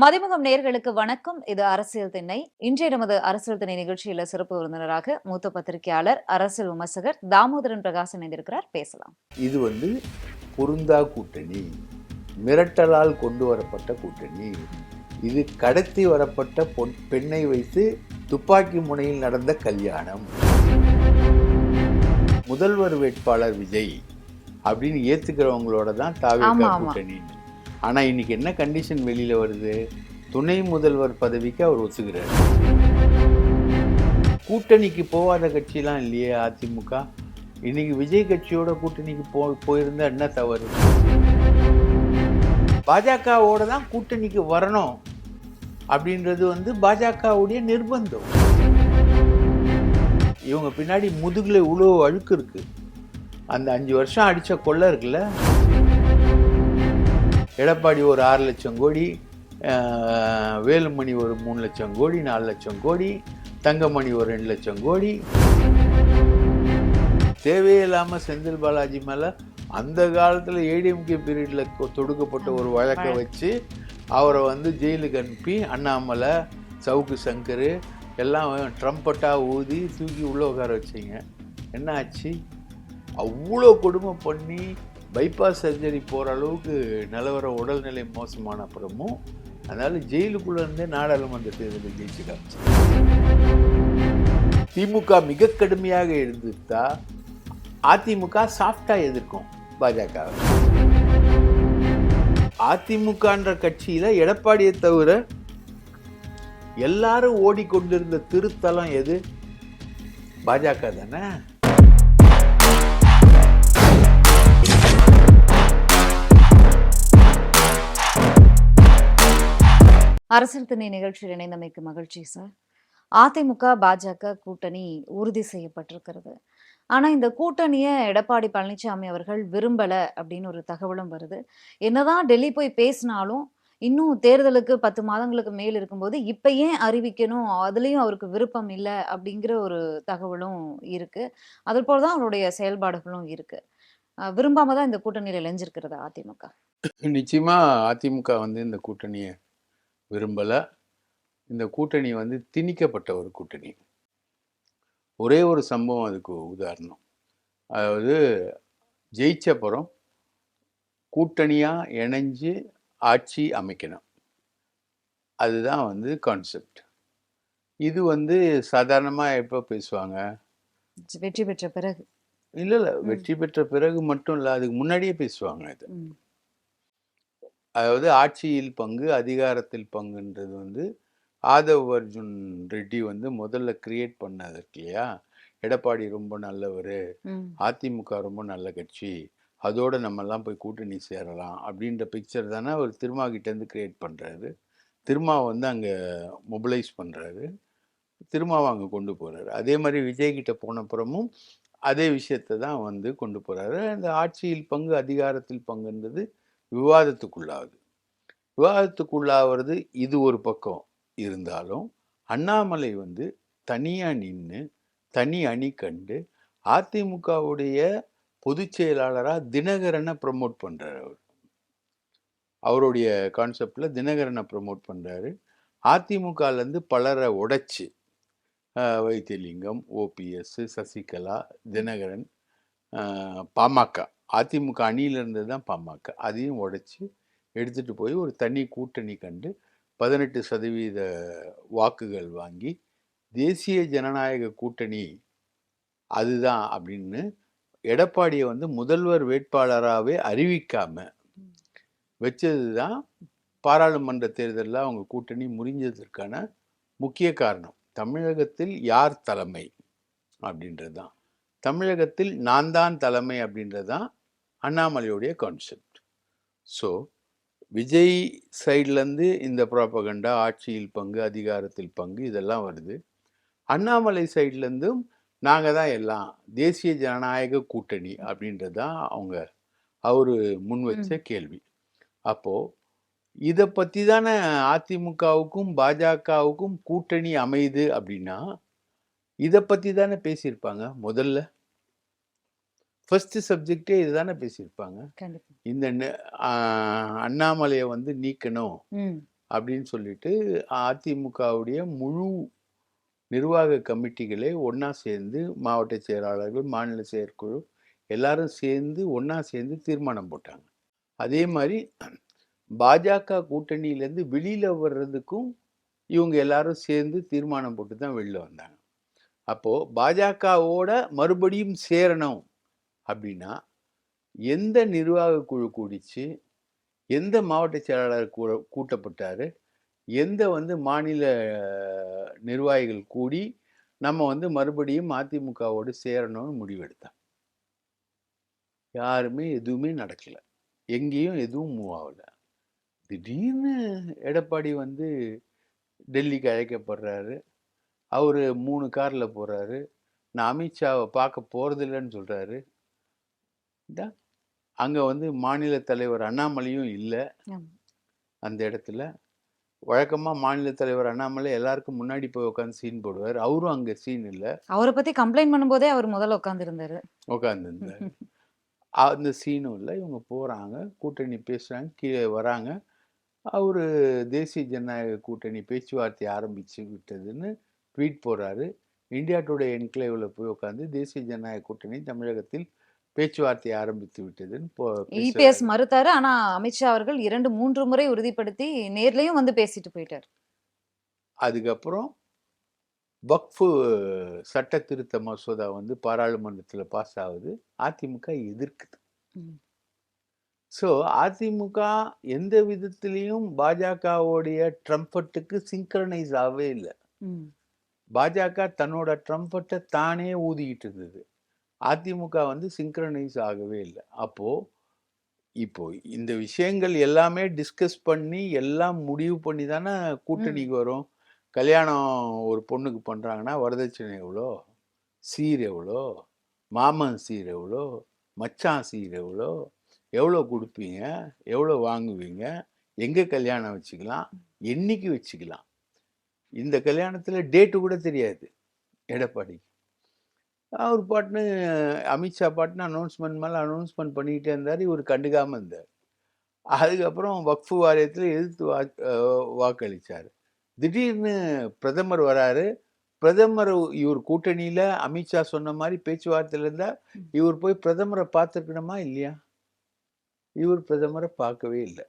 மதிமுகம் நேர்களுக்கு வணக்கம். இது அரசியல் திண்ணை. இன்றைய நமது அரசியல் திண்ணை நிகழ்ச்சியில சிறப்பு விருந்தினராக மூத்த பத்திரிகையாளர் அரசியல் விமர்சகர் தாமோதரன் பிரகாஷ் இணைந்திருக்கிறார். பேசலாம். இது வந்து பொருந்தா கூட்டணி மிரட்டலால் கொண்டு வரப்பட்ட கூட்டணி. இது கடத்தி வரப்பட்ட பொன் பெண்ணை வைத்து துப்பாக்கி முனையில் நடந்த கல்யாணம். முதல்வர் வேட்பாளர் விஜய் அப்படின்னு ஏத்துக்கிறவங்களோட தான் ஆமா. கூட்டணி ஆனால் இன்னைக்கு என்ன கண்டிஷன் வெளியில் வருது? துணை முதல்வர் பதவிக்கு அவர் ஒத்துக்கிறார். கூட்டணிக்கு போகாத கட்சிலாம் இல்லையே அதிமுக? இன்னைக்கு விஜய் கட்சியோட கூட்டணிக்கு போ போயிருந்தா என்ன தவறு? பாஜகவோட தான் கூட்டணிக்கு வரணும் அப்படின்றது வந்து பாஜகவுடைய நிர்பந்தம். இவங்க பின்னாடி முதுகில் இவ்வளோ அழுக்கு இருக்கு. அந்த அஞ்சு வருஷம் அடித்த கொள்ளை இருக்குல்ல? எடப்பாடி ஒரு ஆறு லட்சம் கோடி வேலுமணி ஒரு மூணு லட்சம் கோடி நாலு லட்சம் கோடி தங்கமணி ஒரு ரெண்டு லட்சம் கோடி. தேவையில்லாம செந்தில் பாலாஜி மேல அந்த காலத்துல ஏடிஎம்கே பீரியட்ல தொடுக்கப்பட்ட ஒரு வழக்கை. வச்சு அவரை வந்து ஜெயிலுக்கு அனுப்பி அண்ணாமலை சவுக்கு சங்கர் எல்லாம் ட்ரம்பட்டா ஊதி தூக்கி உள்ள உட்கார வச்சீங்க. என்ன ஆச்சு அவ்வளோ கொடுமை பண்ணி பைபாஸ் சர்ஜரி போகிற அளவுக்கு நிலவர உடல்நிலை மோசமான அப்புறமும் அதனால் ஜெயிலுக்குள்ளே இருந்தே நாடாளுமன்ற தேர்தலில் ஜெயிச்சு காமிச்சு திமுக மிக கடுமையாக எதிர்த்தா அதிமுக சாஃப்டாக எதிர்க்கும் பாஜக. அதிமுகன்ற கட்சியில் எடப்பாடியை தவிர எல்லாரும் ஓடிக்கொண்டிருந்த திருத்தலம் எது? பாஜக தானே? அரசியல் திணை நிகழ்ச்சியில் இணைந்தமைக்கு மகிழ்ச்சி சார். அதிமுக பாஜக கூட்டணி உறுதி செய்யப்பட்டிருக்கிறது. ஆனால் இந்த கூட்டணியை எடப்பாடி பழனிசாமி அவர்கள் விரும்பல அப்படின்னு ஒரு தகவலும் வருது. என்னதான் டெல்லி போய் பேசினாலும் இன்னும் தேர்தலுக்கு பத்து மாதங்களுக்கு மேல் இருக்கும்போது இப்போ ஏன் அறிவிக்கணும்? அதுலேயும் அவருக்கு விருப்பம் இல்லை அப்படிங்கிற ஒரு தகவலும் இருக்கு. அது போலதான் அவருடைய செயல்பாடுகளும் இருக்கு. விரும்பாம தான் இந்த கூட்டணியில் இளைஞ்சிருக்கிறது அதிமுக. நிச்சயமா அதிமுக வந்து இந்த கூட்டணியை விரும்பல. இந்த கூட்டணி வந்து திணிக்கப்பட்ட ஒரு கூட்டணி. ஒரே ஒரு சம்பவம் அதுக்கு உதாரணம். அதாவது ஜெயிச்சப்புறம் கூட்டணியா இணைஞ்சு ஆட்சி அமைக்கணும். அதுதான் வந்து கான்செப்ட் இது வந்து சாதாரணமா எப்போ பேசுவாங்க? வெற்றி பெற்ற பிறகு. இல்ல இல்ல. வெற்றி பெற்ற பிறகு மட்டும் இல்ல அதுக்கு முன்னாடியே பேசுவாங்க இது. அதாவது ஆட்சியில் பங்கு அதிகாரத்தில் பங்குன்றது வந்து ஆதவ் அர்ஜுன் ரெட்டி வந்து முதல்ல கிரியேட் பண்ணது இருக்கு இல்லையா? எடப்பாடி ரொம்ப நல்லவர். அதிமுக ரொம்ப நல்ல கட்சி அதோட நம்மெல்லாம் போய் கூட்டணி சேரலாம் அப்படின்ற பிக்சர் தானே அவர் திருமா கிட்டேருந்து கிரியேட் பண்ணுறாரு திருமா வந்து அங்கே மொபிலைஸ் பண்ணுறாரு திருமாவை அங்கே கொண்டு போகிறாரு அதே மாதிரி விஜய் கிட்ட போனப்புறமும் அதே விஷயத்தை தான் வந்து கொண்டு போகிறாரு அந்த ஆட்சியில் பங்கு அதிகாரத்தில் பங்குன்றது விவாதத்துக்குள்ளாகுது. விவாதத்துக்குள்ளாகிறது இது ஒரு பக்கம் இருந்தாலும் அண்ணாமலை வந்து தனியாக நின்று தனி அணி கண்டு அதிமுகவுடைய பொதுச் செயலாளராக தினகரனை ப்ரமோட் பண்ணுறாரு அவர். அவருடைய கான்செப்டில் தினகரனை ப்ரமோட் பண்ணுறாரு அதிமுகலேருந்து பலரை உடைச்சி வைத்தியலிங்கம் ஓபிஎஸ் சசிகலா தினகரன் பாமக அதிமுக அணியிலிருந்து தான் பாமக. அதையும் உடைச்சி எடுத்துட்டு போய் ஒரு தனி கூட்டணி கண்டு பதினெட்டு சதவீத வாக்குகள் வாங்கி தேசிய ஜனநாயக கூட்டணி அதுதான் அப்படின்னு எடப்பாடியை வந்து முதல்வர் வேட்பாளராகவே அறிவிக்காமல் வச்சது தான் பாராளுமன்ற தேர்தலில் அவங்க கூட்டணி முறிஞ்சதற்கான முக்கிய காரணம். தமிழகத்தில் யார் தலைமை அப்படின்றது தான் தமிழகத்தில் நான் தான் தலைமை அப்படின்றது தான் அண்ணாமலையுடைய கான்செப்ட் ஸோ விஜய் சைட்லேருந்து இந்த ப்ராப்பகண்டா ஆட்சியில் பங்கு அதிகாரத்தில் பங்கு இதெல்லாம் வருது. அண்ணாமலை சைட்லேருந்தும் நாங்கள் தான் எல்லாம் தேசிய ஜனநாயக கூட்டணி அப்படின்றது தான் அவங்க அவர் முன் வச்ச கேள்வி. அப்போது இதை பற்றி தானே அதிமுகவுக்கும் பாஜகவுக்கும் கூட்டணி அமையுது அப்படின்னா இதை பற்றி தானே பேசியிருப்பாங்க முதல்ல? ஃபர்ஸ்ட் சப்ஜெக்டே இதுதானே பேசியிருப்பாங்க. இந்த அண்ணாமலையை வந்து நீக்கணும் அப்படின்னு சொல்லிட்டு அதிமுகவுடைய முழு நிர்வாக கமிட்டிகளே ஒன்றா சேர்ந்து மாவட்ட செயலாளர்கள் மாநில செயற்குழு எல்லாரும் சேர்ந்து ஒன்றா சேர்ந்து தீர்மானம் போட்டாங்க. அதே மாதிரி பாஜக கூட்டணியிலேருந்து வெளியில் வர்றதுக்கும் இவங்க எல்லாரும் சேர்ந்து தீர்மானம் போட்டு தான் வெளில வந்தாங்க. அப்போது பாஜகவோட மறுபடியும் சேரணும் அப்படின்னா எந்த நிர்வாக குழு கூடிச்சு எந்த மாவட்ட செயலாளர் கூ கூட்டப்பட்டார் எந்த வந்து மாநில நிர்வாகிகள் கூடி நம்ம வந்து மறுபடியும் அதிமுகவோடு சேரணும்னு முடிவெடுத்தாங்க யாருமே எதுவுமே நடக்கல. எங்கேயும் எதுவும் மூவ் ஆகலை. திடீர்னு எடப்பாடி வந்து டெல்லிக்கு அழைக்கப்படுறாரு. அவர் மூணு காரில் போகிறாரு நான் அமித்ஷாவை பார்க்க போகிறதில்லன்னு சொல்கிறாரு அங்கே வந்து மாநில தலைவர் அண்ணாமலையும் இல்லை. அந்த இடத்துல. வழக்கமாக மாநில தலைவர் அண்ணாமலை எல்லாருக்கும் முன்னாடி போய் உட்காந்து சீன் போடுவார். அவரும் அங்கே சீன் இல்லை. அவரை பத்தி கம்ப்ளைண்ட் பண்ணும்போதே அவர் முதல்ல உட்கார்ந்து இருந்தாரு உட்காந்துருந்தார் அந்த சீனும் இல்லை. இவங்க போகிறாங்க கூட்டணி பேசுகிறாங்க கீழே வராங்க. அவர் தேசிய ஜனநாயக கூட்டணி பேச்சுவார்த்தை ஆரம்பித்து விட்டதுன்னு ட்வீட் போடுறாரு. இந்தியா டுடே என்க்ளேவில் போய் உட்காந்து தேசிய ஜனநாயக கூட்டணி தமிழகத்தில் பேச்சுவார்த்தை ஆரம்பித்து விட்டதுன்னு இபிஎஸ். மறுத்தாரு ஆனா அமித்ஷா அவர்கள் இரண்டு மூன்று முறை உறுதிப்படுத்தி நேர்லயும் வந்து பேசிட்டு போயிட்டார் அதுக்கப்புறம் வக்ஃபு சட்ட திருத்த மசோதா வந்து பாராளுமன்றத்தில் பாஸ் ஆகுது அதிமுக எதிர்க்குது. ஸோ அதிமுக எந்த விதத்திலையும் பாஜகவுடைய ட்ரம்பட்டுக்கு சிங்க்ரனைஸ் ஆகவே இல்லை. பாஜக தன்னோட ட்ரம்பட்டை தானே ஊதிக்கிட்டு இருந்தது அதிமுக வந்து சிங்க்ரனைஸ் ஆகவே இல்லை. அப்போ இப்போ இந்த விஷயங்கள் எல்லாமே டிஸ்கஸ் பண்ணி எல்லாம் முடிவு பண்ணி தானே கூட்டணிக்கு வரும். கல்யாணம் ஒரு பொண்ணுக்கு பண்ணுறாங்கன்னா வரதட்சணை எவ்வளோ? சீர் எவ்வளோ? மாமன் சீர் எவ்வளோ? மச்சான் சீர் எவ்வளோ? எவ்வளோ கொடுப்பீங்க? எவ்வளோ வாங்குவீங்க? எங்கே கல்யாணம் வச்சுக்கலாம்? என்னைக்கு வச்சுக்கலாம்? இந்த கல்யாணத்தில் டேட்டு கூட தெரியாது. எடப்பாடி அவர் பாட்டுன்னு அமித்ஷா பாட்டுன்னு அனௌன்ஸ்மெண்ட் மேலே அனௌன்ஸ்மெண்ட் பண்ணிக்கிட்டே இருந்தார். இவர் கண்டுக்காமல் இருந்தார். அதுக்கப்புறம் வக்ஃபு வாரியத்தில் எதிர்த்து வா அஹ் வாக்களிச்சார். திடீர்னு பிரதமர் வராரு. பிரதமர் இவர் கூட்டணியில் அமித்ஷா சொன்ன மாதிரி பேச்சுவார்த்தையில் இருந்தால் இவர் போய் பிரதமரை பார்த்துருக்கணுமா இல்லையா? இவர் பிரதமரை பார்க்கவே இல்லை.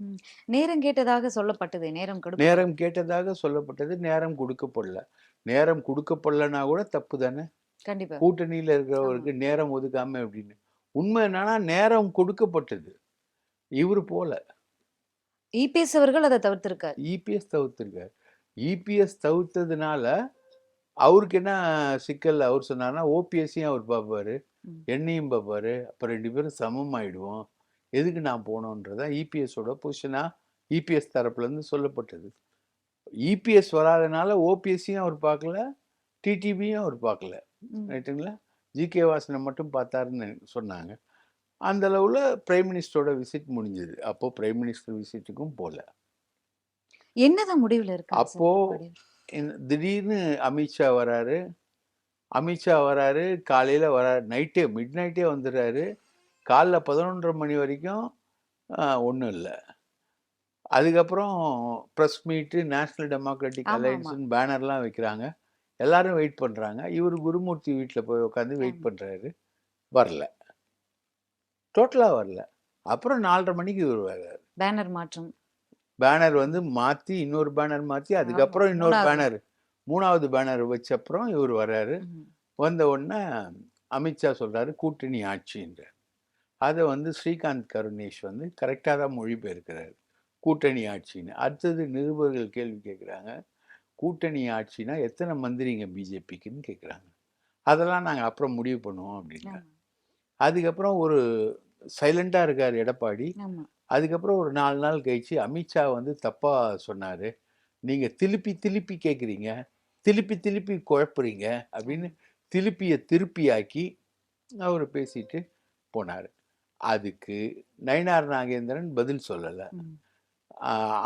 நேரம் கேட்டதாக சொல்லப்பட்டது. நேரம் நேரம் கேட்டதாக சொல்லப்பட்டது. நேரம் கொடுக்கப்படல. நேரம் கொடுக்கப்படலனா கூட தப்பு தானே? கண்டிப்பா. கூட்டணியில் இருக்கிறவருக்கு நேரம் ஒதுக்காம அப்படின்னு. உண்மை என்னன்னா நேரம் கொடுக்கப்பட்டது. இவர் போல. இபிஎஸ் அவர்கள் அதை தவிர்த்திருக்காரு. இபிஎஸ் தவிர்த்திருக்கார். இபிஎஸ் தவிர்த்ததுனால அவருக்கு என்ன சிக்கல்? அவர் சொன்னார்னா ஓபிஎஸ்ஸையும் அவர் பார்ப்பாரு. என்னையும் பார்ப்பாரு. அப்போ ரெண்டு பேரும் சமம் ஆயிடுவோம். எதுக்கு நான் போனோன்றதான் இபிஎஸோட பொசிஷனாக இபிஎஸ் தரப்புலேருந்து சொல்லப்பட்டது. இபிஎஸ் வராதனால ஓபிஎஸ்ஸையும் அவர் பார்க்கல. டிடிபியும் அவர் பார்க்கல. ரைட்டுங்களா? ஜிகே வாசனை மட்டும் பார்த்தாருன்னு சொன்னாங்க. அந்த அளவில் பிரைம் மினிஸ்டரோட விசிட் முடிஞ்சது. அப்போ பிரைம் மினிஸ்டர் விசிட்டுக்கும் போகல என்னதான் முடிவுல இருக்கு அப்போ- திடீர்னு அமித்ஷா வராரு. அமித்ஷா வராரு காலையில் வராரு நைட்டே மிட் நைட்டே வந்துடுறாரு. காலைல பதினொன்றரை மணி வரைக்கும் ஒன்றும் இல்லை. அதுக்கப்புறம் ப்ரெஸ் மீட்டு நேஷ்னல் டெமோக்ராட்டிக். அலையன்ஸ்னு பேனர்லாம் வைக்கிறாங்க. எல்லாரும் வெயிட் பண்ணுறாங்க இவர் குருமூர்த்தி வீட்டில் போய் உட்காந்து வெயிட். பண்ணுறாரு வரல. டோட்டலாக வரல. அப்புறம் நாலரை மணிக்கு இவர் வர்றாரு. பேனர் மாற்றம். பேனர் வந்து மாற்றி இன்னொரு பேனர் மாற்றி அதுக்கப்புறம் இன்னொரு. பேனர் மூணாவது பேனர் வச்ச அப்புறம் இவர் வர்றாரு. வந்த உடனே அமித்ஷா சொல்றாரு கூட்டணி ஆட்சின்றார். அதை வந்து ஸ்ரீகாந்த் கருணேஷ் வந்து கரெக்டாக தான் மொழிபெயர்க்கிறாரு. கூட்டணி ஆட்சின்னு. அடுத்தது நிருபர்கள் கேள்வி கேட்குறாங்க கூட்டணி ஆட்சினா எத்தனை மந்திரிங்க பிஜேபிக்குன்னு கேட்குறாங்க அதெல்லாம் நாங்கள் அப்புறம் முடிவு பண்ணுவோம் அப்படின்னா. அதுக்கப்புறம் ஒரு சைலண்டாக இருக்கார் எடப்பாடி. அதுக்கப்புறம் ஒரு நாலு நாள் கழிச்சு அமித்ஷா வந்து தப்பாக சொன்னார். நீங்கள் திருப்பி திருப்பி கேட்குறீங்க திருப்பி திருப்பி குழப்புறீங்க அப்படின்னு திருப்பியை திருப்பியாக்கி அவர் பேசிட்டு போனார். அதுக்கு நயினார் நாகேந்திரன் பதில் சொல்லலை.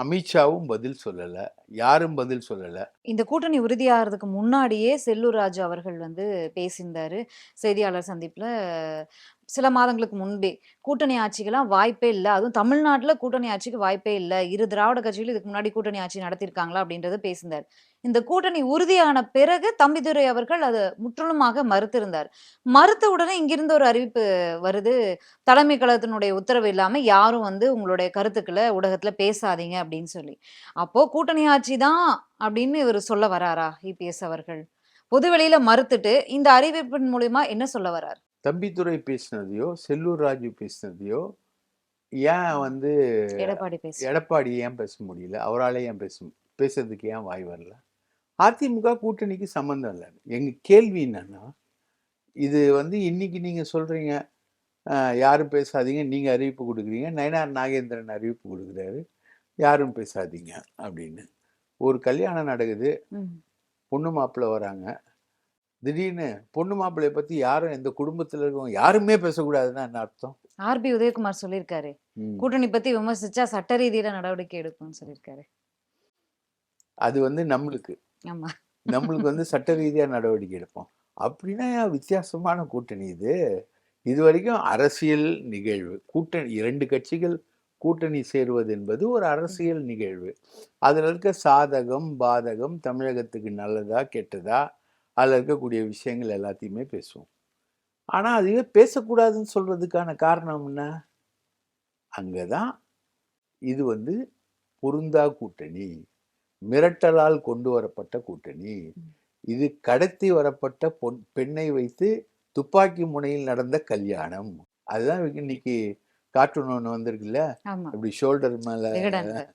அமித்ஷாவும் பதில் சொல்லலை யாரும் பதில் சொல்லலை இந்த கூட்டணி உறுதியாகிறதுக்கு முன்னாடியே செல்லூர் ராஜு அவர்கள் வந்து பேசியிருந்தார் செய்தியாளர் சந்திப்பில் சில மாதங்களுக்கு முன்பே கூட்டணி ஆட்சிக்கெல்லாம் வாய்ப்பே இல்லை அதுவும் தமிழ்நாட்டில் கூட்டணி ஆட்சிக்கு வாய்ப்பே இல்லை இரு திராவிட கட்சிகளும் இதுக்கு முன்னாடி கூட்டணி ஆட்சி நடத்தியிருக்காங்களா? அப்படின்றத பேசியிருந்தார். இந்த கூட்டணி உறுதியான பிறகு தம்பிதுரை அவர்கள் அத முற்றிலுமாக மறுத்திருந்தார். மறுத்த உடனே இங்கிருந்து ஒரு அறிவிப்பு வருது. தலைமை கழகத்தினுடைய உத்தரவு இல்லாம யாரும் வந்து உங்களுடைய கருத்துக்கள ஊடகத்துல பேசாதீங்க அப்படின்னு சொல்லி. அப்போ கூட்டணி ஆட்சி தான் அப்படின்னு இவரு சொல்ல வராரா? இபிஎஸ் அவர்கள். பொதுவெளியில மறுத்துட்டு இந்த அறிவிப்பின் மூலியமா என்ன சொல்ல வரார்? தம்பிதுரை பேசினதையோ, செல்லூர் ராஜு பேசினதையோ, ஏன் வந்து எடப்பாடி பேச எடப்பாடி ஏன் பேச முடியல? அவரால ஏன் பேச பேசுறதுக்கு ஏன் வாய் வரல? அதிமுக கூட்டணிக்கு சம்மந்தம் இல்ல. எங்க கேள்வி என்னன்னா, இது வந்து இன்னைக்கு நீங்க சொல்றீங்க, அ யாரும் பேசாதீங்க, நீங்க அறிவிப்பு குடுக்குறீங்க. நயினார் நாகேந்திரன் அறிவிப்பு குடுக்குறாரு. யாரும் பேசாதீங்க அப்படின்னு. ஒரு கல்யாணம் நடக்குது. பொண்ணு மாப்பிள்ளை வராங்க. திடீர்னு பொண்ணு மாப்பிள்ளைய பத்தி யாரும் எந்த குடும்பத்துல இருக்கவங்க யாருமே பேசக்கூடாதுன்னா என்ன அர்த்தம்? ஆர்.பி. உதயகுமார் சொல்லியிருக்காரு. கூட்டணி பத்தி விமர்சிச்சா சட்ட ரீதியில நடவடிக்கை எடுப்போம்னு சொல்லியிருக்காரு. அது வந்து நம்மளுக்கு. நம்மளுக்கு வந்து சட்ட ரீதியாக நடவடிக்கை எடுப்போம். அப்படின்னா வித்தியாசமான கூட்டணி இது? இது வரைக்கும் அரசியல் நிகழ்வு. கூட்டணி இரண்டு கட்சிகள் கூட்டணி சேருவது என்பது ஒரு அரசியல் நிகழ்வு. அதில் இருக்க சாதகம், பாதகம், தமிழகத்துக்கு நல்லதா, கெட்டதா, அதில் இருக்கக்கூடிய விஷயங்கள் எல்லாத்தையுமே பேசுவோம். ஆனால் அதுவே பேசக்கூடாதுன்னு சொல்கிறதுக்கான காரணம் என்ன? அங்கே தான் இது வந்து பொருந்தா கூட்டணி. மிரட்டலால் கொண்டு வரப்பட்ட கூட்டணி. இது கடத்தி வரப்பட்ட பொன் பெண்ணை வைத்து துப்பாக்கி முனையில் நடந்த கல்யாணம். அதுதான் இன்னைக்கு கார்ட்டூன் ஒண்ணு வந்திருக்குல்ல. ஆமா. இப்படி ஷோல்டர் மேல.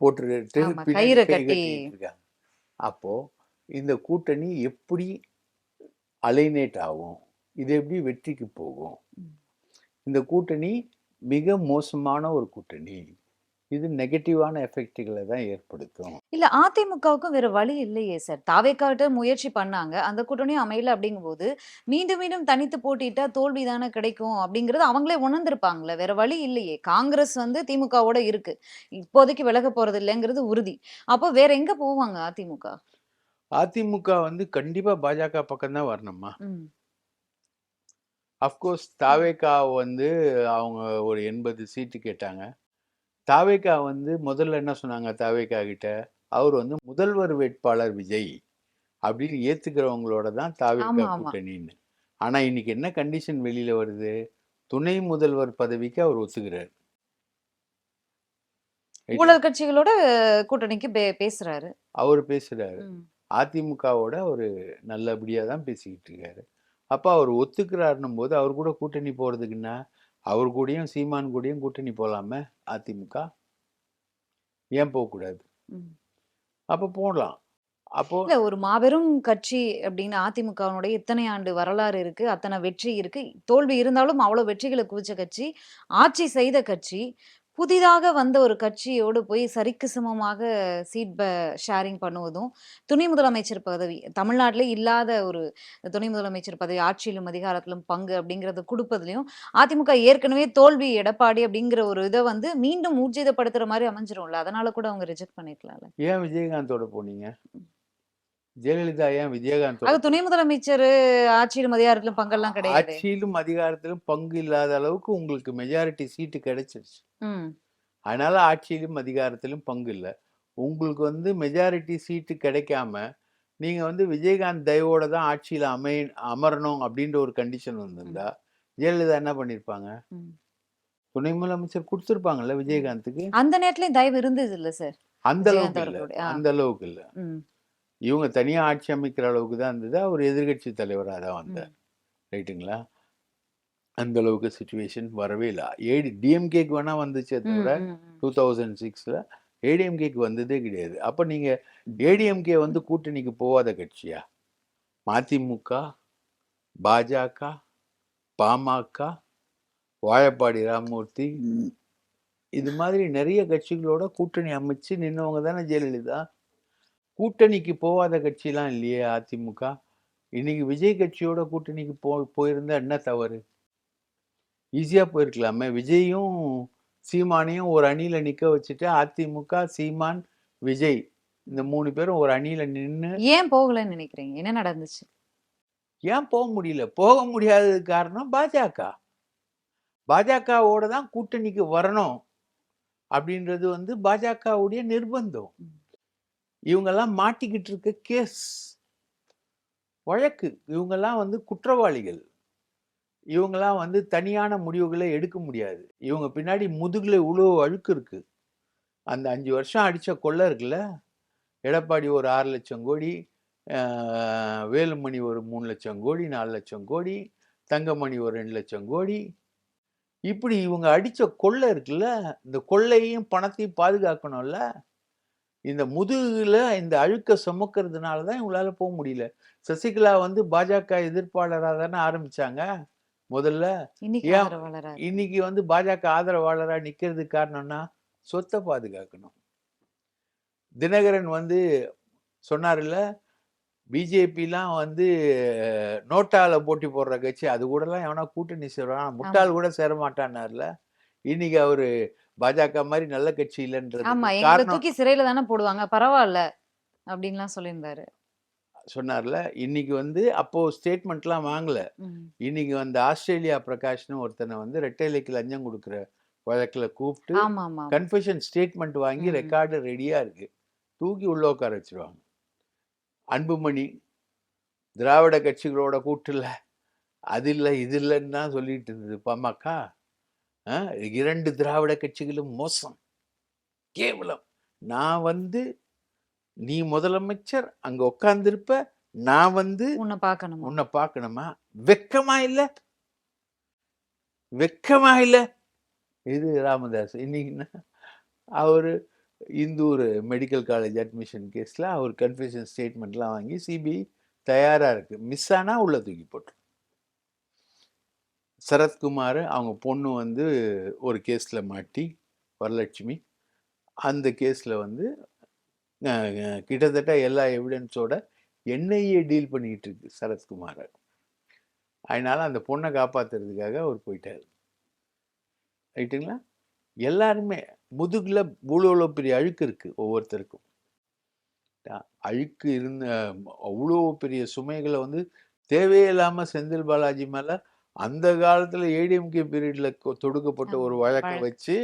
போட்டுட்டு கட்டிட்டு இருக்காங்க. அப்போ இந்த கூட்டணி எப்படி அலைனேட் ஆகும்? இது எப்படி வெற்றிக்கு போகும்? இந்த கூட்டணி மிக மோசமான ஒரு கூட்டணி. இது நெகட்டிவான எஃபெக்ட்கள தான் ஏற்படுத்தும். இல்ல அதிமுகவுக்கும் வேற வழி இல்லையே சார். தாவேக்காட்ட முயற்சி பண்ணாங்க. அந்த கூட்டணியும் அமையல அப்படிங்கும்போது, மீண்டும் மீண்டும் தனித்து போட்டியிட்டா தோல்வி தானே கிடைக்கும் அப்படிங்கிறது அவங்களே உணர்ந்திருப்பாங்கல்ல. வேற வழி இல்லையே. காங்கிரஸ் வந்து திமுகவோட இருக்கு. இப்போதைக்கு விலக போறது இல்லைங்கிறது உறுதி. அப்போ வேற எங்க போவாங்க அதிமுக? அதிமுக வந்து கண்டிப்பா பாஜக பக்கம் தான் வரணும்மா. ம். அஃப்கோர்ஸ் தாவேகா வந்து அவங்க ஒரு 80 சீட்டு கேட்டாங்க. தாவேகா வந்து முதல்ல என்ன சொன்னாங்க தாவேகா கிட்ட? அவர் வந்து முதல்வர் வேட்பாளர் விஜய் அப்படின்னு ஏத்துக்கிறவங்களோட தான் தாவேகா ஆமா, ஆமா. கூட்டணின்னு. ஆனா இன்னைக்கு என்ன கண்டிஷன் வெளியில வருது? துணை முதல்வர் பதவிக்கு அவர் ஒத்துக்கிறாரு. ஊழல் கட்சிகளோட கூட்டணிக்கு பேசுறாரு. அவரு பேசுறாரு. அதிமுகவோட அவரு நல்லபடியா தான் பேசிக்கிட்டு இருக்காரு. அப்ப அவர் ஒத்துக்கிறாருன்னும்போது அவர் கூட கூட்டணி போறதுக்கு என்ன? அவர் கூடயும் சீமான் கூடயும் கூட்டணி போலாமே அதிமுக. ஏன் போக்கூடாது? ம். அப்ப போடலாம். அப்போ ஒரு மாபெரும் கட்சி அப்படின்னு அதிமுகவினுடைய இத்தனை ஆண்டு வரலாறு இருக்கு. அத்தனை வெற்றி இருக்கு. தோல்வி இருந்தாலும் அவ்வளோ வெற்றிகள குவிச்ச கட்சி. ஆட்சி செய்த கட்சி. புதிதாக வந்த ஒரு கட்சியோடு போய் சரிக்கு சமமாக சீட் ப ஷேரிங் பண்ணுவதும், துணை முதலமைச்சர் பதவி தமிழ்நாட்டிலே இல்லாத ஒரு துணை முதலமைச்சர் பதவி ஆட்சியிலும், அதிகாரத்திலும் பங்கு அப்படிங்கிறத குடுப்பதிலயும், அதிமுக ஏற்கனவே தோல்வி எடப்பாடி அப்படிங்கிற ஒரு இதை வந்து மீண்டும் ஊர்ஜிதப்படுத்துற மாதிரி அமைஞ்சிரும்ல. அதனால கூட அவங்க ரிஜெக்ட் பண்ணிக்கலாம்ல ஏன் விஜயகாந்தோட போனீங்க? ஜெயலலிதா ஏன் விஜயகாந்தோட அது துணை முதலமைச்சர் ஆட்சியிலும், அதிகாரத்திலும் பங்கெல்லாம் கிடையாதே. ஆட்சியிலும் அதிகாரத்திலும் பங்கு இல்லாத அளவுக்கு உங்களுக்கு மெஜாரிட்டி சீட்டு கிடைச்சிருச்சு. அதனால ஆட்சியிலும் அதிகாரத்திலும் பங்கு இல்ல. உங்களுக்கு வந்து மெஜாரிட்டி சீட்டு கிடைக்காம, நீங்க வந்து விஜயகாந்த் தயவோட தான் ஆட்சியில அமை அமரணும் அப்படின்ற ஒரு கண்டிஷன். வந்திருந்தா, ஜெயலலிதா என்ன பண்ணியிருப்பாங்க? ம். துணை முதலமைச்சர் குடுத்திருப்பாங்கல்ல. விஜயகாந்துக்கு. அந்த நேரத்திலயும் தயவு இருந்தது இல்ல சார். அந்த அளவுக்கு விஜயகாந்த் இல்ல. அந்த அளவுக்கு இல்ல. இவங்க தனியா ஆட்சி அமைக்கிற அளவுக்கு தான் இருந்தது. அவர் எதிர்க்கட்சி தலைவரா தான் வந்தார். ரைட்டுங்களா? அந்த அளவுக்கு சிச்சுவேஷன் வரவே இல்ல. ஏடி டிஎம்கேக்கு வேணா வந்துச்சே தவிர, ம், ம். 2006ல ஏடிஎம்கேக்கு வந்ததே கிடையாது. அப்ப நீங்க ஏடிஎம்கே வந்து கூட்டணிக்கு போவாத கட்சியா? மதிமுக, பாஜக, பாமக, வாழப்பாடி ராமமூர்த்தி இது மாதிரி நெறைய கட்சிகளோட கூட்டணி அமைச்சு நின்னவங்க தானே ஜெயலலிதா. கூட்டணிக்கு போவாத கட்சிலாம் இல்லையே அதிமுக. இன்னைக்கு விஜய் கட்சியோட கூட்டணிக்கு போ போயிருந்தா என்ன தவறு? ஈஸியா போயிருக்கலாமே. விஜயும், சீமானையும் ஒரு அணியில நிக்க வச்சுட்டு அதிமுக, சீமான், விஜய் இந்த 3 பேரும் ஒரு அணியில நின்னு ஏன் போகலன்னு நினைக்கிறீங்க? என்ன நடந்துச்சு? ஏன் போ முடியல? போக முடியாததுக்கு காரணம் பாஜக. பாஜகவோட தான் கூட்டணிக்கு வரணும் அப்படின்றது வந்து பாஜகவுடைய நிர்பந்தம். இவங்கெல்லாம் மாட்டிக்கிட்டு இருக்க கேஸ். வழக்கு. இவங்கெல்லாம் வந்து குற்றவாளிகள். இவங்கெல்லாம் வந்து தனியான முடிவுகளை எடுக்க முடியாது. இவங்க பின்னாடி முதுகில் இவ்வளோ அழுக்கு இருக்குது அந்த அஞ்சு வருஷம் அடித்த கொள்ளை இருக்குல்ல? எடப்பாடி ஒரு ஆறு லட்சம் கோடி வேலுமணி ஒரு மூணு லட்சம் கோடி நாலு லட்சம் கோடி தங்கமணி ஒரு ரெண்டு லட்சம் கோடி. இப்படி இவங்க அடித்த கொள்ளை இருக்குல்ல? இந்த கொள்ளையும் பணத்தையும் பாதுகாக்கணும்ல? இந்த முதுகுல இந்த அழுக்க சுமக்கிறதுனால தான் இவங்களால போக முடியல. சசிகலா வந்து பாஜக எதிர்ப்பாளராக தானே ஆரம்பிச்சாங்க. முதல்ல இன்னைக்கு வந்து பாஜக ஆதரவாளராக நிக்கிறதுக்கு காரணம்னா சொத்தை பாதுகாக்கணும். தினகரன் வந்து சொன்னார்ல பிஜேபிலாம் வந்து நோட்டால போட்டி போடுற கட்சி அது கூடலாம் எவனா கூட்டணி சேருவான்? முட்டாள் கூட சேர மாட்டான்னார்ல இன்னைக்கு அவரு பாஜக மாதிரி நல்ல கட்சி ஆமா இல்லைன்றது எங்களை காரணம் தூக்கி சிறையில தானே போடுவாங்க பரவாயில்ல அப்படின்லாம் சொல்லியிருந்தாரு சொன்னார்ல இன்னைக்கு வந்து அப்போ ஸ்டேட்மெண்ட்லாம் வாங்கல. இன்னைக்கு வந்து ஆஸ்திரேலியா பிரகாஷ்னு ஒருத்தனை வந்து ரெட்டைலைக்கு லஞ்சம் கொடுக்குற வழக்குல கூப்பிட்டு ஆமா ஆமா ஆமா. கன்ஃபெஷன் ஸ்டேட்மெண்ட் வாங்கி. ரெக்கார்டு ரெடியா இருக்கு தூக்கி உள்ள உட்கார வச்சிருவாங்க அன்புமணி திராவிட கட்சிகளோட கூட்டுல அது இல்லை இது இல்லைன்னு தான் சொல்லிட்டு இருந்தது பாமக இரண்டு திராவிட கட்சிகளும் மோசம். கேவலம். நான் வந்து நீ முதலமைச்சர் அங்க உட்கார்ந்திருப்ப நான் வந்து உன்னை பார்க்கணுமா? உன்னை பார்க்கணுமா? வெக்கமா இல்ல? வெக்கமா இல்ல? இது ராமதாஸ். இன்னைக்கு அவர் இந்தூர் மெடிக்கல் காலேஜ் அட்மிஷன் கேஸில் அவர் கன்ஃபெஷன் ஸ்டேட்மெண்ட்லாம் வாங்கி சிபிஐ தயாராக இருக்கு. மிஸ் ஆனா உள்ள தூக்கி போட்டு சரத்குமார் அவங்க பொண்ணு வந்து ஒரு கேஸில் மாட்டி வரலட்சுமி. அந்த கேஸில் வந்து கிட்டத்தட்ட எல்லா எவிடன்ஸோட என்ஐஏ டீல் பண்ணிக்கிட்டு இருக்கு சரத்குமாரை. அதனால் அந்த பொண்ணை காப்பாற்றுறதுக்காக அவர் போயிட்டார். ரைட்டுங்களா? எல்லாருமே முதுகில் இவ்வளோ பெரிய அழுக்கு இருக்குது ஒவ்வொருத்தருக்கும். அழுக்கு இருந்த அவ்வளோ பெரிய சுமைகளை வந்து தேவையில்லாமல் செந்தில் பாலாஜி மேலே அந்த காலத்துல ஏடிஎம்கே பீரியட்ல தொடுக்கப்பட்ட ஒரு வழக்கை. வச்சு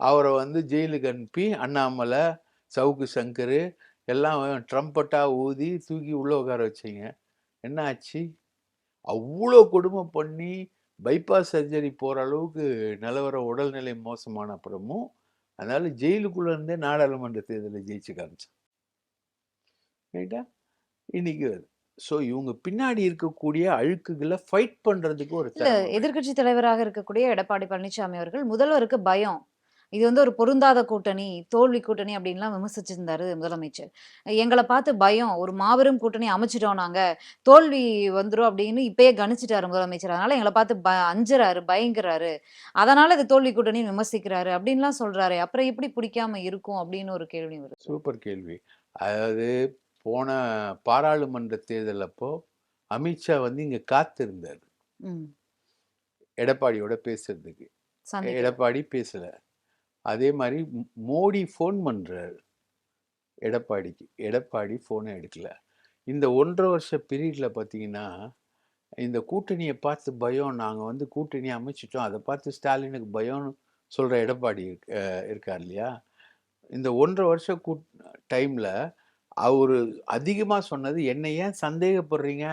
அவரை வந்து ஜெயிலுக்கு அனுப்பி அண்ணாமலை சவுக்கு சங்கர் எல்லாம் ட்ரம்பட்டா ஊதி தூக்கி உள்ள உட்கார வச்சீங்க. என்ன ஆச்சு? அவ்வளோ கொடுமை பண்ணி பைபாஸ் சர்ஜரி போற அளவுக்கு நிலவர உடல்நிலை மோசமான அப்புறமும் அதனால ஜெயிலுக்குள்ள இருந்தே நாடாளுமன்ற தேர்தலை ஜெயிச்சு காமிச்சான். ரைட்டா இன்னைக்கு ஸோ இவங்க பின்னாடி இருக்கக்கூடிய அழுக்குகளை ஃபைட் பண்றதுக்கு ஒரு இல்ல. எதிர்க்கட்சி தலைவராக இருக்கக்கூடிய எடப்பாடி பழனிசாமி அவர்கள் முதல்வருக்கு பயம். இது வந்து ஒரு பொருந்தாத கூட்டணி தோல்வி கூட்டணி அப்படின்லாம் விமர்சிச்சிருந்தாரு முதலமைச்சர். எங்களை பார்த்து பயம். ஒரு மாபெரும் கூட்டணி அமைச்சிட்டோம் நாங்க. தோல்வி வந்துரும் அப்படின்னு இப்பயே கணிச்சிட்டாரு முதலமைச்சர். அதனால எங்களை பார்த்து ப அஞ்சுறாரு பயங்குறாரு. அதனால இது தோல்வி கூட்டணி விமர்சிக்கிறாரு அப்படின்லாம் சொல்றாரு. அப்புறம் எப்படி பிடிக்காம இருக்கும் அப்படின்னு ஒரு கேள்வி வருது. சூப்பர் கேள்வி. அதாவது போன பாராளுமன்ற தேர்தல் அப்போ அமித்ஷா வந்து இங்க காத்திருந்தார். எடப்பாடியோட பேசுறதுக்கு. எடப்பாடி பேசல. அதே மாதிரி மோடி ஃபோன் பண்றாரு. எடப்பாடிக்கு. எடப்பாடி ஃபோனை எடுக்கல. இந்த ஒன்றரை வருஷ பீரியட்ல பார்த்தீங்கன்னா இந்த கூட்டணியை பார்த்து பயம் நாங்கள் வந்து கூட்டணி அமைச்சிட்டோம். அதை பார்த்து ஸ்டாலினுக்கு பயம்னு சொல்ற எடப்பாடி இருக்கார் இல்லையா? இந்த ஒன்றரை வருஷ கூ டைம்ல அவர் அதிகமாக சொன்னது என்னை ஏன் சந்தேகப்படுறீங்க?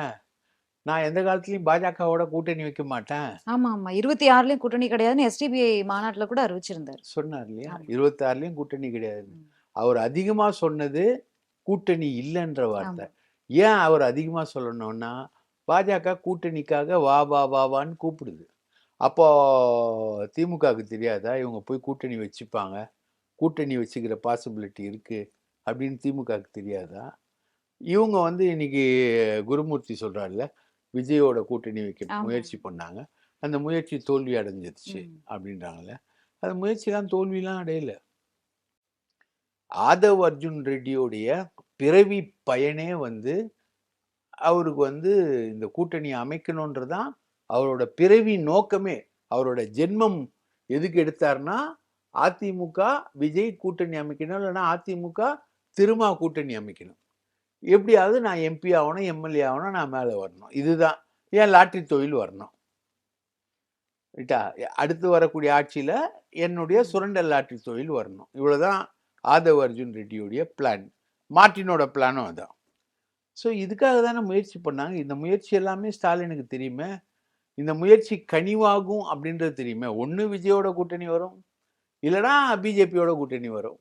நான் எந்த காலத்துலயும் பாஜகவோட கூட்டணி வைக்க மாட்டேன். ஆமா ஆமா இருபத்தி ஆறுலயும் கூட்டணி கிடையாதுன்னு எஸ்டிபிஐ மாநாட்டுல கூட அறிவிச்சிருந்தாரு. சொன்னார் இல்லையா? ஆமா. இருபத்தாறுலயும் கூட்டணி கிடையாது. அவர் அதிகமா சொன்னது கூட்டணி இல்லைன்ற வார்த்தை. ஏன் அவர் அதிகமா சொல்லணும்னா பாஜக கூட்டணிக்காக வா வா வா வான்னு கூப்பிடுது. அப்போ திமுகவுக்கு தெரியாதா? இவங்க போய் கூட்டணி வச்சுப்பாங்க. கூட்டணி வச்சுக்கிற பாசிபிலிட்டி இருக்கு. அப்படின்னு திமுகவுக்கு தெரியாதா? இவங்க வந்து இன்னைக்கு குருமூர்த்தி சொல்றாருல விஜயோட கூட்டணி வைக்க. முயற்சி பண்ணாங்க. அந்த முயற்சி தோல்வி அடைஞ்சிருச்சு. அப்படின்றாங்கல்ல. அந்த முயற்சிலாம் தோல்விலாம் அடையல. ஆதவ் அர்ஜுன் ரெட்டியோடைய பிறவி பயனே வந்து அவருக்கு வந்து இந்த கூட்டணி அமைக்கணுன்றதான் அவரோட பிறவி நோக்கமே. அவரோட ஜென்மம் எதுக்கு எடுத்தாருன்னா அதிமுக விஜய் கூட்டணி அமைக்கணும் இல்லைன்னா அதிமுக திருமா கூட்டணி அமைக்கணும். எப்படியாவது நான் எம்பி ஆகணும் எம்எல்ஏ ஆகணும் நான் மேலே வரணும். இதுதான். ஏன் லாட்டரி தொழில் வரணும்? ரைட்டா? அடுத்து வரக்கூடிய ஆட்சியில் என்னுடைய சுரண்டல் ஆட்சி தொழில் வரணும். இவ்வளோதான் ஆதவ் அர்ஜுன் ரெட்டியுடைய பிளான் மார்ட்டினோட பிளானும் அதான். ஸோ இதுக்காக தானே முயற்சி பண்ணாங்க. இந்த முயற்சி எல்லாமே ஸ்டாலினுக்கு தெரியுமே. இந்த முயற்சி கனிவாகும் அப்படின்றது தெரியுமே. ஒன்று விஜயோட கூட்டணி வரும். இல்லைனா பிஜேபியோட கூட்டணி வரும்.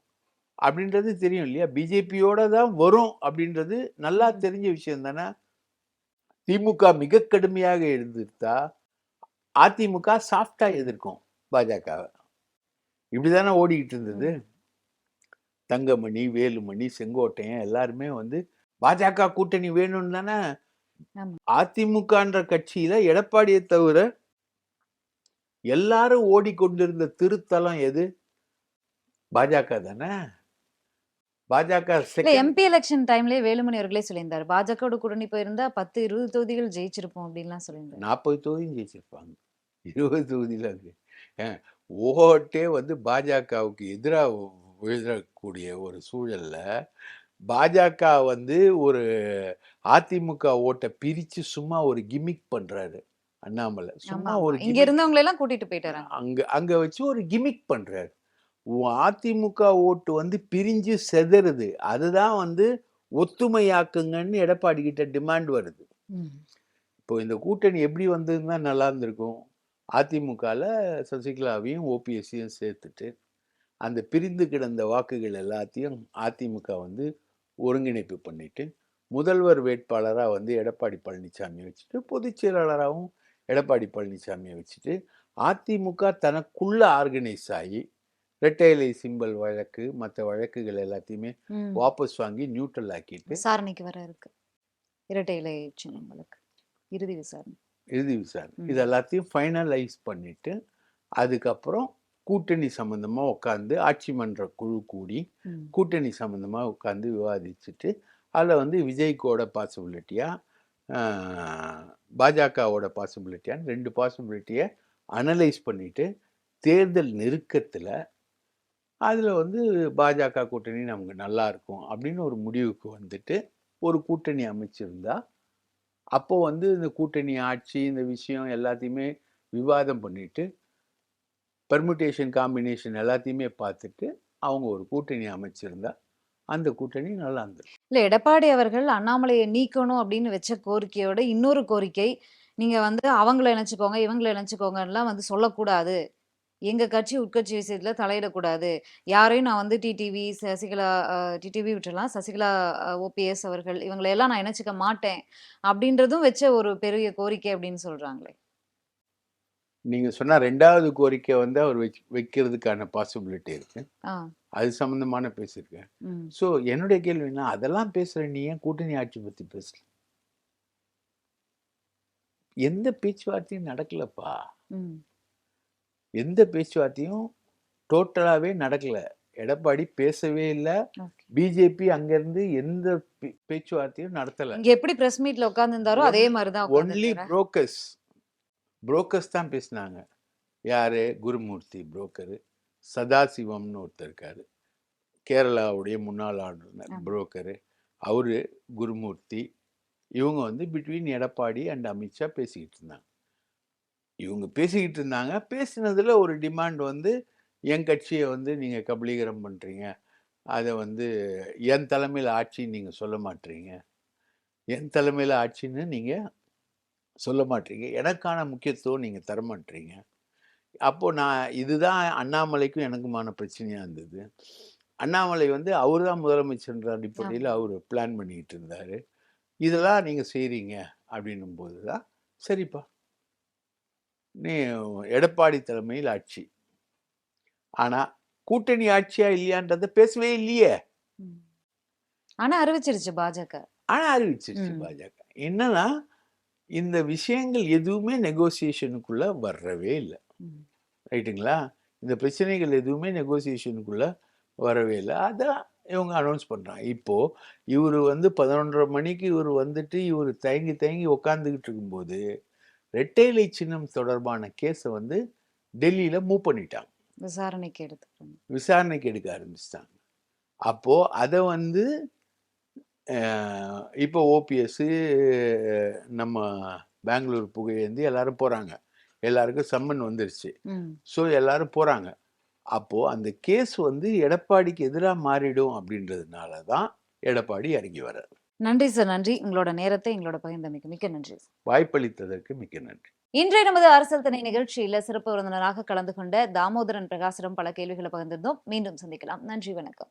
அப்படின்றது தெரியும் இல்லையா? பிஜேபியோட தான் வரும் அப்படின்றது நல்லா தெரிஞ்ச விஷயம் தானே? திமுக மிக கடுமையாக எதிர்த்தா அதிமுக சாஃப்டா எதிர்க்கும் பாஜகவை. இப்படிதானே ஓடிக்கிட்டு இருந்தது. தங்கமணி வேலுமணி செங்கோட்டையன் எல்லாருமே வந்து பாஜக கூட்டணி வேணும்னு தானே. அதிமுகன்ற கட்சியில எடப்பாடியை தவிர எல்லாரும் ஓடிக்கொண்டிருந்த திருத்தலம் எது? பாஜக தானே? பாஜக எம்பி எலெக்ஷன் டைம்லயே வேலுமணி அவர்களே சொல்லியிருந்தாரு. பாஜகவோட கூட்டணி போயிருந்தா பத்து இருபது தொகுதிகள் ஜெயிச்சிருப்போம் அப்படின்லாம் சொல்லியிருந்தாரு. நாற்பது தொகுதியும் ஜெயிச்சிருப்பாங்க. இருபது தொகுதியில் ஏன், ஓட்டே வந்து பாஜகவுக்கு எதிராக விழுறக்கூடிய ஒரு சூழல்ல பாஜக வந்து ஒரு அதிமுக ஓட்டை பிரிச்சு சும்மா ஒரு கிமிக் பண்றாரு. அண்ணாமலை. சும்மா. ஒரு இங்க gimmick. இருந்தவங்களை எல்லாம் கூட்டிட்டு போயிட்டாராங்க அங்க அங்க வச்சு ஒரு கிமிக் பண்றாரு. அதிமுக ஓட்டு வந்து பிரிஞ்சு செதறுது. அதுதான் வந்து ஒத்துமையாக்குங்கன்னு எடப்பாடி கிட்ட டிமாண்ட் வருது. இப்போ இந்த கூட்டணி எப்படி வந்திருந்தா நல்லா இருந்திருக்கும். அதிமுகவில் சசிகலாவையும் ஓபிஎஸ்ஸையும் சேர்த்துட்டு அந்த பிரிந்து கிடந்த வாக்குகள் எல்லாத்தையும் அதிமுக வந்து ஒருங்கிணைப்பு பண்ணிட்டு முதல்வர் வேட்பாளராக வந்து எடப்பாடி பழனிசாமியை வச்சுட்டு பொதுச் செயலாளராகவும் எடப்பாடி பழனிசாமியை வச்சுட்டு அதிமுக தனக்குள்ள ஆர்கனைஸ் ஆகி இரட்டை இலை சிம்பல் வழக்கு மற்ற வழக்குகள் எல்லாத்தையுமே. வாபஸ் வாங்கி நியூட்ரல் ஆக்கிட்டு விசாரணைக்கு வர இருக்கு இரட்டை இலை சின்னங்களுக்கு இறுதி விசாரணை இறுதி விசாரணை. இது எல்லாத்தையும் ஃபைனலைஸ் பண்ணிட்டு அதுக்கப்புறம் கூட்டணி சம்பந்தமா உட்காந்து ஆட்சி மன்ற குழு கூடி. கூட்டணி சம்பந்தமா உட்காந்து விவாதிச்சுட்டு அதில் வந்து விஜய்க்கோட பாசிபிலிட்டியா பாஜகவோட பாசிபிலிட்டியான்னு ரெண்டு பாசிபிலிட்டியை அனலைஸ் பண்ணிட்டு தேர்தல் நெருக்கத்தில் அதில் வந்து பாஜக கூட்டணி நமக்கு நல்லா இருக்கும் அப்படின்னு ஒரு முடிவுக்கு வந்துட்டு ஒரு கூட்டணி அமைச்சிருந்தா அப்போ வந்து இந்த கூட்டணி ஆட்சி இந்த விஷயம் எல்லாத்தையுமே விவாதம் பண்ணிட்டு பெர்முட்டேஷன் காம்பினேஷன் எல்லாத்தையுமே பார்த்துட்டு அவங்க ஒரு கூட்டணி அமைச்சிருந்தா அந்த கூட்டணி நல்லா இருந்தது இல்லை எடப்பாடி அவர்கள் அண்ணாமலையை நீக்கணும் அப்படின்னு வச்ச கோரிக்கையோட இன்னொரு கோரிக்கை நீங்கள் வந்து அவங்கள நினச்சிக்கோங்க இவங்களை இணைச்சுக்கோங்கலாம் வந்து சொல்லக்கூடாது. எங்க கட்சி உட்கட்சி விஷயத்துல தலையிடக்கூடாது. யாரையும் நான் வந்து டிடிவி சசிகலா டிடிவி விட்டுலாம் சசிகலா ஓபிஎஸ் அவர்கள் இவங்களை எல்லாம் நான் இணைச்சிக்க மாட்டேன். அப்படின்றதும் வச்ச ஒரு பெரிய கோரிக்கை அப்படின்னு சொல்றாங்களே. நீங்கள் சொன்ன ரெண்டாவது கோரிக்கை வந்து அவர் வைக்கிறதுக்கான பாசிபிலிட்டி இருக்கு. அது சம்மந்தமான பேசியிருக்கேன் ஸோ என்னுடைய கேள்வி என்ன? அதெல்லாம் பேசுகிற நீ ஏன் கூட்டணி ஆட்சி பற்றி பேசல? எந்த பேச்சுவார்த்தையும் நடக்கலப்பா. எந்த பேச்சுவார்த்தையும் டோட்டலாகவே நடக்கல. எடப்பாடி பேசவே இல்லை. பிஜேபி அங்கேருந்து எந்த பேச்சுவார்த்தையும் நடத்தலை. இங்க எப்படி பிரஸ் மீட்ல உட்கார்ந்திருந்தாரோ அதே மாதிரி தான் ஒன்லி புரோக்கர்ஸ் புரோக்கர்ஸ் தான் பேசினாங்க. யாரு? குருமூர்த்தி புரோக்கரு சதாசிவம்னு ஒருத்தர் இருக்காரு. கேரளாவுடைய முன்னாள் ஆளுநர். புரோக்கரு அவரு குருமூர்த்தி. இவங்க வந்து பிட்வீன் எடப்பாடி அண்ட் அமித்ஷா பேசிக்கிட்டு இருந்தாங்க. இவங்க பேசிக்கிட்டு இருந்தாங்க. பேசினதுல ஒரு டிமாண்ட் வந்து என் கட்சியை வந்து நீங்க கபலீகரம் பண்றீங்க. அதை வந்து என் தலைமையில் ஆட்சி நீங்க சொல்ல மாட்டீங்க என் தலைமையில் ஆட்சின்னு நீங்க சொல்ல மாட்டீங்க எனக்கான முக்கியத்துவம் நீங்க தர மாட்டீங்க அப்போ நான் இதுதான் அண்ணாமலைக்கும் எனக்குமான பிரச்சனையா இருந்தது. அண்ணாமலை வந்து அவர் தான் முதலமைச்சர்ன்ற அடிப்படையில். அவர் பிளான் பண்ணிக்கிட்டு இருந்தாரு. இதெல்லாம் நீங்க செய்றீங்க. அப்படின்னும் போது தான் சரிப்பா. நீ எடப்பாடி தலைமையில் ஆட்சி. ஆனா கூட்டணி ஆட்சியா இல்லையான்றத பேசவே இல்லையே. ஆனா அறிவிச்சிருச்சு பாஜக. ஆனா அறிவிச்சிருச்சு. பாஜக. என்னன்னா இந்த விஷயங்கள் எதுவுமே நெகோசியேஷனுக்குள்ள வர்றவே இல்லை. ரைட்டுங்களா? இந்த பிரச்சனைகள் எதுவுமே நெகோசியேஷனுக்குள்ள வரவே இல்லை. அதான் இவங்க அனௌன்ஸ் பண்றாங்க. இப்போ இவர் வந்து பதினொன்றரை மணிக்கு இவர் வந்துட்டு இவர் தயங்கி தயங்கி உக்காந்துக்கிட்டு இருக்கும்போது ரெட்டைலை சின்னம் தொடர்பான கேஸை வந்து டெல்லியில மூவ் பண்ணிட்டாங்க. விசாரணைக்கு எடுத்துக்கணும் விசாரணைக்கு எடுக்க ஆரம்பிச்சிட்டாங்க. அப்போ அதை வந்து இப்போ ஓபிஎஸ் நம்ம பெங்களூர் புகையேந்தி எல்லாரும் போறாங்க. எல்லாருக்கும் சம்மன் வந்துருச்சு. ஸோ எல்லாரும் போறாங்க. அப்போ அந்த கேஸ் வந்து எடப்பாடிக்கு எதிராக மாறிடும் அப்படின்றதுனால தான் எடப்பாடி இறங்கி வர்றார். நன்றி சார் நன்றி. உங்களோட நேரத்தை எங்களோட பகிர்ந்தமைக்கு மிக்க நன்றி. வாய்ப்பளித்ததற்கு மிக்க நன்றி. இன்றைய நமது அரசியல் திணை நிகழ்ச்சியில சிறப்பு விருந்தினராக கலந்து கொண்ட தாமோதரன் பிரகாசரம் பல கேள்விகளை பகிர்ந்திருந்தோம். மீண்டும் சந்திக்கலாம். நன்றி வணக்கம்.